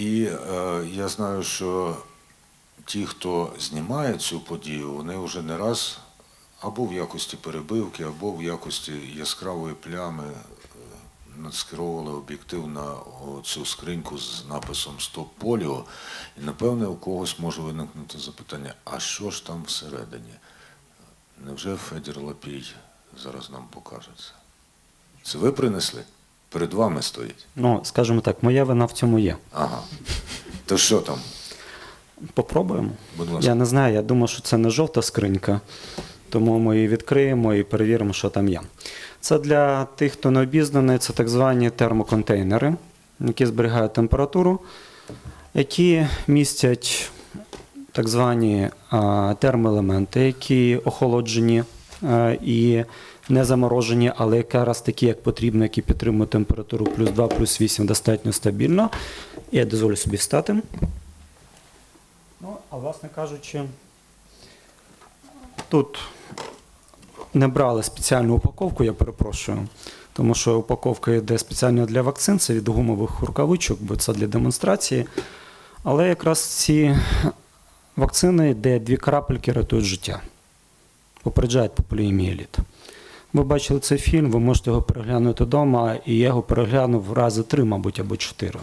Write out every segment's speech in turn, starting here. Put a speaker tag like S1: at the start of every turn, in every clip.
S1: І е, я знаю, що ті, хто знімає цю подію, вони вже не раз або в якості перебивки, або в якості яскравої плями е, наскеровували об'єктив на цю скриньку з написом Стоп поліо. І напевне у когось може виникнути запитання, а що ж там всередині? Невже Федір Лапій зараз нам покаже це? Це ви принесли? Перед вами стоїть.
S2: Ну, скажімо так, моя вина в цьому є.
S1: Ага. То що там?
S2: Попробуємо.
S1: Будь ласка.
S2: Я не знаю, я думаю, що це не жовта скринька, тому ми її відкриємо і перевіримо, що там є. Це для тих, хто не обізнаний, це так звані термоконтейнери, які зберігають температуру, які містять так звані термоелементи, які охолоджені і не заморожені, але якраз такі, як потрібно, які підтримують температуру плюс 2, плюс 8 достатньо стабільно. Я дозволю собі встати. Ну, а власне кажучи, тут не брали спеціальну упаковку, я перепрошую, тому що упаковка йде спеціально для вакцин, це від гумових рукавичок, бо це для демонстрації. Але якраз ці вакцини, де дві крапельки рятують життя, попереджають по поліомієліт. Ви бачили цей фільм, ви можете його переглянути вдома, і я його переглянув рази три, мабуть, або чотири.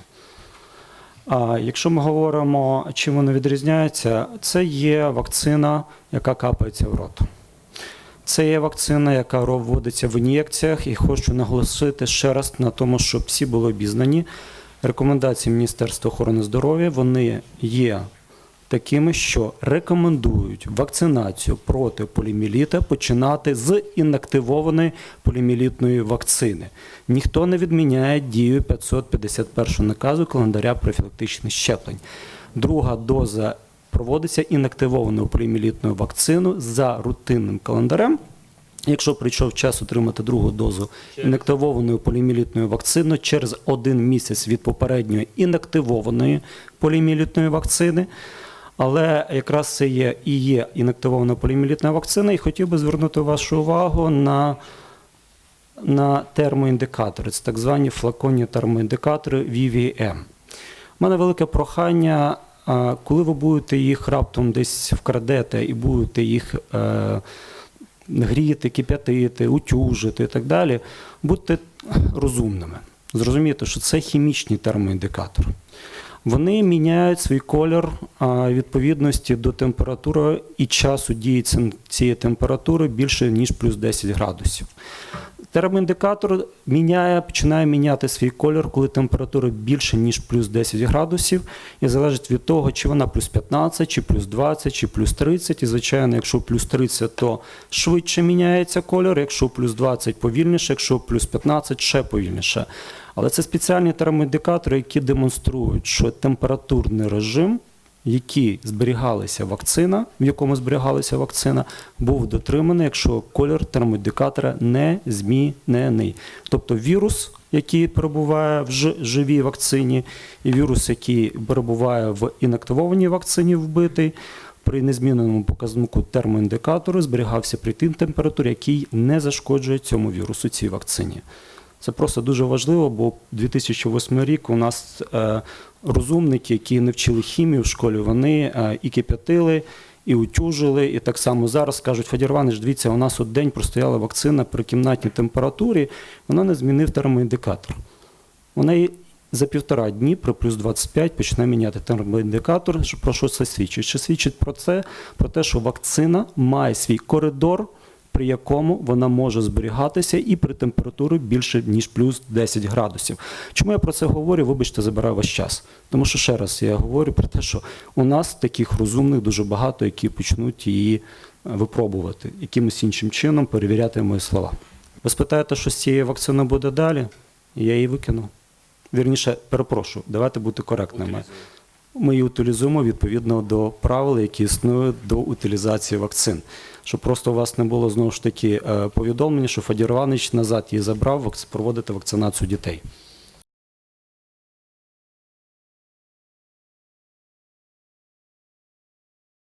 S2: А якщо ми говоримо, чим вони відрізняються, це є вакцина, яка капається в рот. Це є вакцина, яка вводиться в ін'єкціях, і хочу наголосити ще раз на тому, щоб всі були обізнані. Рекомендації Міністерства охорони здоров'я вони є такими, що рекомендують вакцинацію проти поліміліта починати з інактивованої полімілітної вакцини. Ніхто не відміняє дію 551 наказу календаря профілактичних щеплень. Друга доза проводиться інактивованою полімілітною вакциною за рутинним календарем. Якщо прийшов час отримати другу дозу інактивованої полімілітної вакцини через один місяць від попередньої інактивованої полімілітної вакцини. Але якраз це є і є інактивована полімілітна вакцина, і хотів би звернути вашу увагу на, на термоіндикатори. Це так звані флаконні термоіндикатори VVM. У мене велике прохання, коли ви будете їх раптом десь вкрадете і будете їх е, гріти, кип'ятити, утюжити і так далі, будьте розумними. Зрозумійте, що це хімічні термоіндикатори. Вони міняють свій колір відповідності до температури і часу дії цієї температури більше ніж плюс 10 градусів. Термоіндикатор міняє, починає міняти свій колір, коли температура більше ніж плюс 10 градусів, і залежить від того, чи вона плюс 15, чи плюс 20, чи плюс 30. І звичайно, якщо плюс 30, то швидше міняється колір, якщо плюс 20 повільніше, якщо плюс 15 ще повільніше. Але це спеціальні термоіндикатори, які демонструють, що температурний режим, який зберігалася вакцина, в якому зберігалася вакцина, був дотриманий, якщо колір термоіндикатора не змінений. Тобто вірус, який перебуває в живій вакцині, і вірус, який перебуває в інактивованій вакцині, вбитий. При незміненому показнику термоіндикатору зберігався при тим температурі, який не зашкоджує цьому вірусу цій вакцині. Це просто дуже важливо, бо 2008 рік у нас е, розумники, які не вчили хімію в школі, вони е, і кип'ятили, і утюжили, і так само зараз кажуть, Федір Іванович, дивіться, у нас от день простояла вакцина при кімнатній температурі, вона не змінив термоіндикатор. Вона за півтора дні при плюс 25 почне міняти термоіндикатор. Про що це свідчить? Що свідчить про це, про те, що вакцина має свій коридор, при якому вона може зберігатися і при температурі більше ніж плюс 10 градусів. Чому я про це говорю? Вибачте, забираю ваш час. Тому що ще раз я говорю про те, що у нас таких розумних дуже багато, які почнуть її е, випробувати якимось іншим чином, перевіряти мої слова. Ви спитаєте, що з цією вакциною буде далі? Я її викину. Вірніше, перепрошую, давайте бути коректними. Ми її утилізуємо відповідно до правил, які існують до утилізації вакцин. Щоб просто у вас не було знову ж таки е, повідомлення, що Фадір Іванович назад її забрав проводити вакцинацію дітей.